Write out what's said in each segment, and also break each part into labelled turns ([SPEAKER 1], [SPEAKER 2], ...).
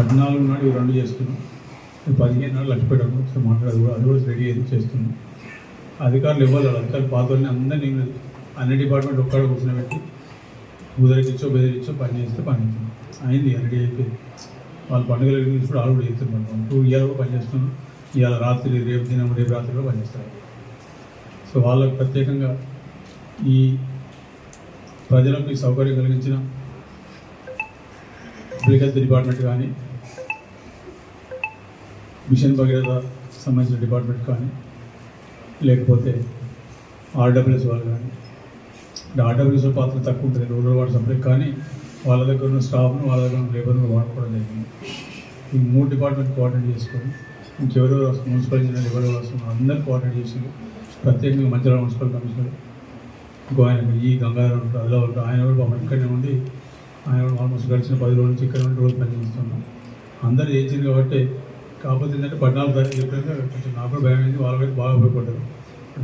[SPEAKER 1] పద్నాలుగు నాడు ఇవి రెండు చేస్తున్నాం. పదిహేను నాడు లక్ష పెట్టాను ఒకసారి మాట్లాడదు కూడా అది కూడా రెడీ అయ్యి చేస్తున్నాం. అధికారులు ఇవ్వాలి అధికారులు పాత వాళ్ళని అందరినీ నేను అన్ని డిపార్ట్మెంట్ ఒక్కడ కూర్చోబెట్టి ఉదరికిచ్చో బెదిరించో పని చేస్తే పని అయింది రెడీ అయిపోయింది. వాళ్ళ పండుగల గురించి కూడా ఆల్రెడీ చేస్తున్నారు టూ ఇయర్ కూడా పనిచేస్తున్నాం ఇవాళ రాత్రి రేపు దినం రేపు రాత్రి కూడా పనిచేస్తారు సో వాళ్ళకు ప్రత్యేకంగా ఈ ప్రజలకు ఈ సౌకర్యం కలిగించిన అగ్రికల్చర్ డిపార్ట్మెంట్ కానీ మిషన్ భగీరథ సంబంధించిన డిపార్ట్మెంట్ కానీ లేకపోతే ఆర్డబ్ల్యూఎస్ వాళ్ళు కానీ అంటే ఆర్డబ్ల్యూఎస్ పాత్ర తక్కువ ఉంటుంది రూరల్ వార్డ్ సప్లై కానీ వాళ్ళ దగ్గర ఉన్న స్టాఫ్ను వాళ్ళ దగ్గర ఉన్న లేబర్ను వాడుకోవడం జరిగింది. ఈ మూడు డిపార్ట్మెంట్ కోఆర్డినేట్ చేసుకొని ఇంకెవరెవరు వస్తారు మున్సిపల్ ఇంజనీర్ ఎవరెవరు వస్తున్నారు అందరూ కోఆర్డినేట్ చేసి ప్రత్యేకంగా మంచిర్యాల మున్సిపల్ కమిషనర్ ఇంకో ఆయన ఈ గంగాధర ఉంటారు అదిలో ఉంటారు. ఆయన కూడా పాపం ఇక్కడనే ఉండి ఆయన ఆల్మోస్ట్ గడిచిన పది రోజుల నుంచి ఇక్కడ ఉండి రోజు పనిచేస్తున్నాం అందరూ చేసింది కాబట్టి కాకపోతే ఏంటంటే పద్నాలుగు తారీఖు చెప్పాక కొంచెం నాకు కూడా భయం అయింది వాళ్ళ వైపు బాగా భయపడ్డారు.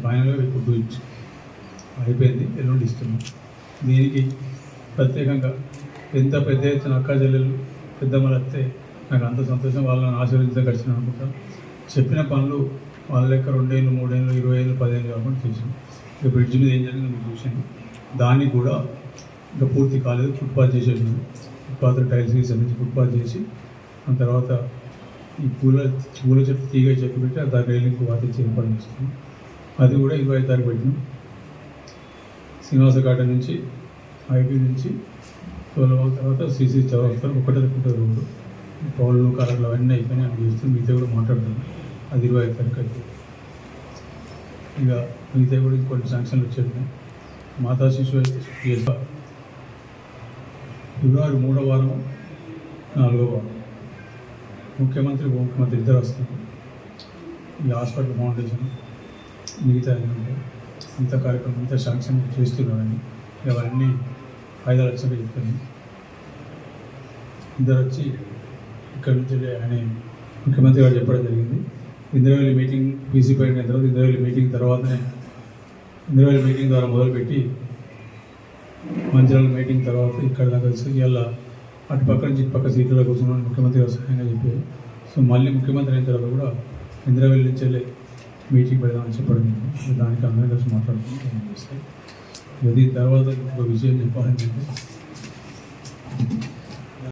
[SPEAKER 1] ఫైనల్గా ఇప్పుడు ఇచ్చి అయిపోయింది ఎల్లుండి ఇస్తున్నాం దీనికి ప్రత్యేకంగా ఎంత పెద్ద ఎత్తున అక్క చెల్లెలు పెద్దమ్మలు వస్తే నాకు అంత సంతోషం వాళ్ళని ఆశీర్వదించడం గడిచిన అనుకుంటాను చెప్పిన పనులు వాళ్ళ లెక్క రెండేళ్ళు మూడేళ్ళు ఇరవై ఏళ్ళు పదిహేను కాకుండా చేసాం ఇక బ్రిడ్జ్ మీద ఏం జరిగింది మీకు చూసాను దాన్ని కూడా ఇంకా పూర్తి కాలేదు ఫుట్పాత్ చేసేది ఫుట్పాత్ టైల్స్ సంబంధించి ఫుట్పాత్ చేసి ఆ తర్వాత ఈ పూల పూల చెట్టు తీగ చెట్టు పెట్టి ఆ దాని రైలింగ్ వాటించి ఏర్పాటు అది కూడా ఇరవై ఐదు తారీఖు పెట్టినాం. శ్రీనివాస గార్డెన్ నుంచి ఐబీ నుంచి తోలవాల తర్వాత సీసీ చౌరస్తారు ఒకటే ఒకటే రోడ్డు పౌళ్ళు కలర్లు అవన్నీ అయిపోయినాయి అవి చూస్తే మిగతా కూడా మాట్లాడతాను అది ఇరవై ఐదు తారీఖు అయితే. ఇక మిగతా కూడా ఇంకొన్ని శాంక్షన్లు వచ్చేది మాతా శిశు ఫిబ్రవరి మూడో వారం నాలుగో వారం. ముఖ్యమంత్రి ఉప ముఖ్యమంత్రి ఇద్దరు వస్తున్నారు. ఈ హాస్పిటల్ ఫౌండేషన్ మిగతా ఏంటంటే కార్యక్రమం ఇంత శాంక్షన్ చేస్తున్నారని ఇవన్నీ ఐదారు లక్షలు చెప్పాను ఇద్దరు వచ్చి ఇక్కడ నుంచి ఆయన ముఖ్యమంత్రి గారు చెప్పడం జరిగింది. ఇంద్రవేలి మీటింగ్ పీసీపీ అయిన తర్వాత ఇంద్రవేలి మీటింగ్ తర్వాతనే ఇంద్రవేలి మీటింగ్ ద్వారా మొదలుపెట్టి మంచిర్యాల మీటింగ్ తర్వాత ఇక్కడ దాకా వచ్చి ఇలా అటు పక్క నుంచి పక్క సీట్లలో కూర్చున్నాను ముఖ్యమంత్రి గారు సహాయంగా చెప్పారు సో మళ్ళీ ముఖ్యమంత్రి అయిన తర్వాత కూడా ఇంద్రవేలి నుంచి వెళ్ళి మీటింగ్ పెడదామని చెప్పడం. దానికి అందరం కలిసి మాట్లాడుకుంటాం ఇది తర్వాత ఒక విషయం చెప్పాలంటే